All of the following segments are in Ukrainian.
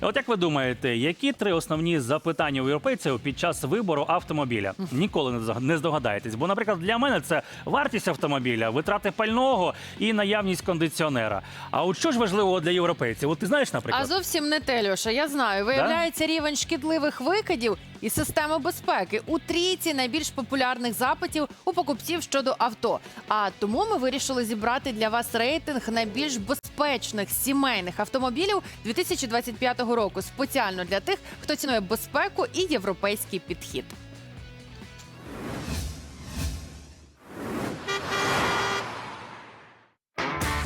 От як ви думаєте, які три основні запитання у європейців під час вибору автомобіля? Ніколи не заг- не здогадаєтесь. Бо, наприклад, для мене це вартість автомобіля, витрати пального і наявність кондиціонера. А от що ж важливо для європейців? От ти знаєш, наприклад? А зовсім не те, Льоша. Я знаю. Виявляється рівень шкідливих викидів і системи безпеки у трійці найбільш популярних запитів у покупців щодо авто. А тому ми вирішили зібрати для вас рейтинг найбільш безпечних сімейних автомобілів 2025 року. Спеціально для тих, хто цінує безпеку і європейський підхід.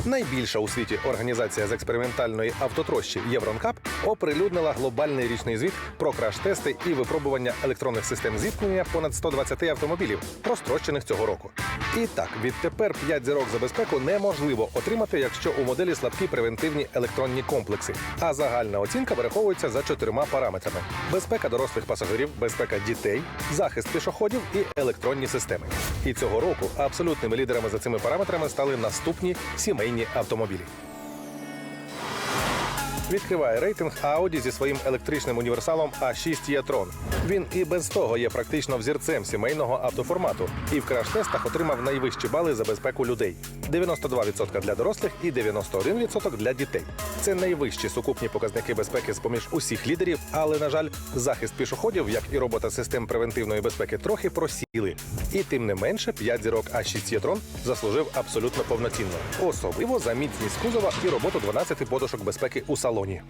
Найбільша у світі організація з експериментальної автотрощі Євронкап оприлюднила глобальний річний звіт про краш-тести і випробування електронних систем зіткнення понад 120 автомобілів, розтрощених цього року. І так, відтепер 5 зірок за безпеку неможливо отримати, якщо у моделі слабкі превентивні електронні комплекси. А загальна оцінка вираховується за чотирма параметрами: безпека дорослих пасажирів, безпека дітей, захист пішоходів і електронні системи. І цього року абсолютними лідерами за цими параметрами стали наступні сімейні автомобілі. Відкриває рейтинг Audi зі своїм електричним універсалом A6 e-tron. Він і без того є практично взірцем сімейного автоформату і в краш-тестах отримав найвищі бали за безпеку людей: 92% для дорослих і 91% для дітей. Це найвищі сукупні показники безпеки з поміж усіх лідерів, але на жаль, захист пішоходів, як і робота систем превентивної безпеки, трохи просіли. І тим не менше, 5 зірок А6 e-tron заслужив абсолютно повноцінно, особливо за міцність кузова і роботу 12 подушок безпеки у салоні зоні.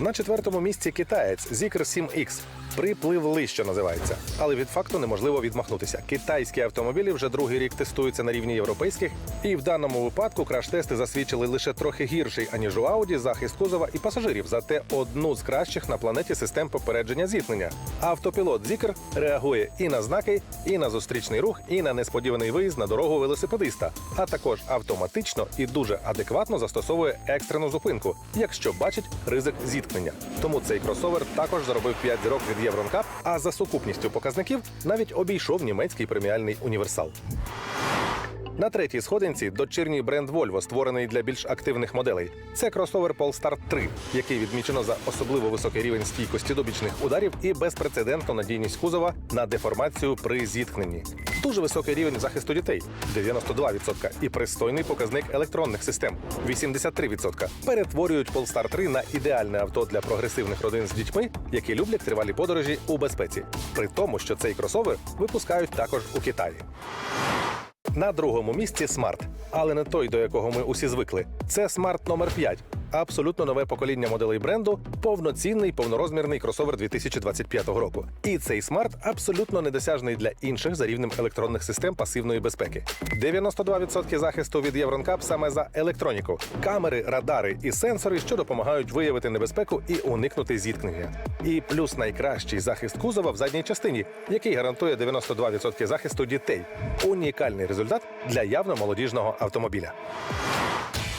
На четвертому місці китаєць Zikr 7X. Припливли, що називається. Але від факту неможливо відмахнутися. Китайські автомобілі вже другий рік тестуються на рівні європейських, і в даному випадку краш-тести засвідчили лише трохи гірший, аніж у Audi, захист кузова і пасажирів, зате одну з кращих на планеті систем попередження зіткнення. Автопілот Zikr реагує і на знаки, і на зустрічний рух, і на несподіваний виїзд на дорогу велосипедиста, а також автоматично і дуже адекватно застосовує екстрену зупинку, якщо бачить ризик зіткнення. Тому цей кросовер також заробив 5 зірок від Євронкап, а за сукупністю показників навіть обійшов німецький преміальний універсал. На третій сходинці дочірній бренд Volvo, створений для більш активних моделей. Це кросовер Polestar 3, який відмічено за особливо високий рівень стійкості до бічних ударів і безпрецедентну надійність кузова на деформацію при зіткненні. Дуже високий рівень захисту дітей 92% і пристойний показник електронних систем 83%. Перетворюють Polestar 3 на ідеальне авто для прогресивних родин з дітьми, які люблять тривалі подорожі у безпеці. При тому, що цей кросовер випускають також у Китаї. На другому місці смарт, але не той, до якого ми усі звикли. Це смарт номер 5 Абсолютно нове покоління моделей бренду, повноцінний повнорозмірний кросовер 2025 року. І цей смарт абсолютно недосяжний для інших за рівнем електронних систем пасивної безпеки. 92% захисту від Євронкап саме за електроніку, камери, радари і сенсори, що допомагають виявити небезпеку і уникнути зіткнення. І плюс найкращий захист кузова в задній частині, який гарантує 92% захисту дітей. Унікальний результат для явно молодіжного автомобіля.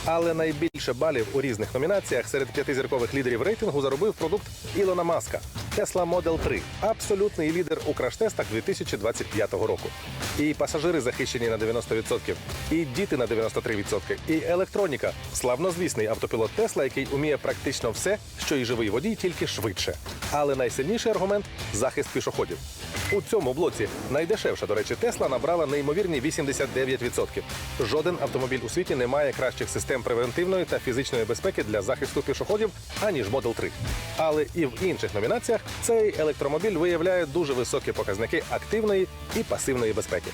Але найбільше балів у різних номінаціях серед п'ятизіркових лідерів рейтингу заробив продукт Ілона Маска Tesla Model 3 абсолютний лідер у краш-тестах 2025 року. І пасажири захищені на 90%, і діти на 93%, і електроніка славнозвісний автопілот Тесла, який уміє практично все, що і живий водій, тільки швидше. Але найсильніший аргумент захист пішоходів. У цьому блоці найдешевша, до речі, Тесла набрала неймовірні 89%. Жоден автомобіль у світі не має кращих систем превентивної та фізичної безпеки для захисту пішоходів, аніж Model 3. Але і в інших номінаціях цей електромобіль виявляє дуже високі показники активної і пасивної безпеки.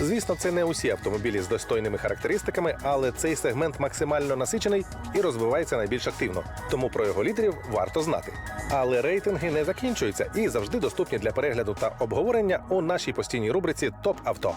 Звісно, це не усі автомобілі з достойними характеристиками, але цей сегмент максимально насичений і розвивається найбільш активно. Тому про його лідерів варто знати. Але рейтинги не закінчуються і завжди доступні для перегляду та обговорення у нашій постійній рубриці Топ авто.